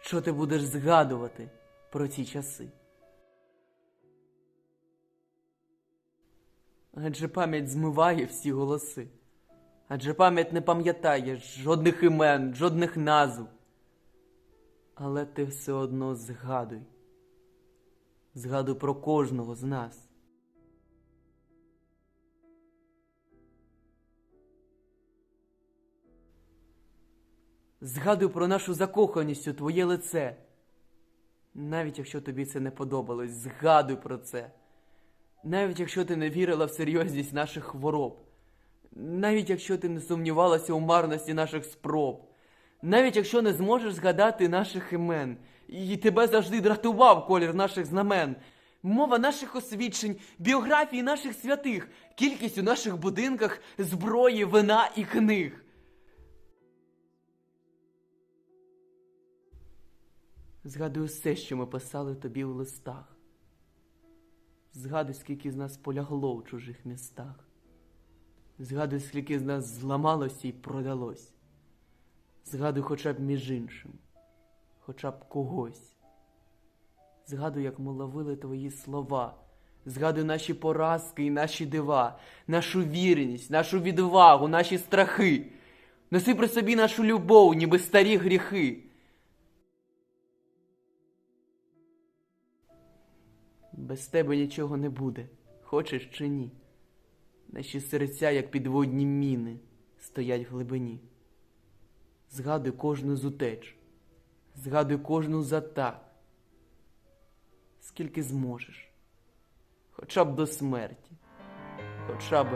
що ти будеш згадувати про ті часи. Адже пам'ять змиває всі голоси. Адже пам'ять не пам'ятає жодних імен, жодних назв. Але ти все одно згадуй. Згадуй про кожного з нас. Згадуй про нашу закоханість у твоє лице. Навіть якщо тобі це не подобалось, згадуй про це. Навіть якщо ти не вірила в серйозність наших хвороб, навіть якщо ти не сумнівалася у марності наших спроб, навіть якщо не зможеш згадати наших імен, і тебе завжди дратував колір наших знамен, мова наших освідчень, біографії наших святих, кількість у наших будинках, зброї, вина і книг. Згадуй усе, що ми писали тобі у листах. Згадуй, скільки з нас полягло в чужих містах. Згадуй, скільки з нас зламалося і продалось. Згадуй хоча б між іншим, хоча б когось. Згадуй, як ми ловили твої слова. Згадуй наші поразки і наші дива, нашу вірність, нашу відвагу, наші страхи. Носи при собі нашу любов, ніби старі гріхи. Без тебе нічого не буде, хочеш чи ні. Наші серця, як підводні міни, стоять в глибині. Згадуй кожну з утеч, згадуй кожну затак, атак, скільки зможеш, хоча б до смерті, хоча б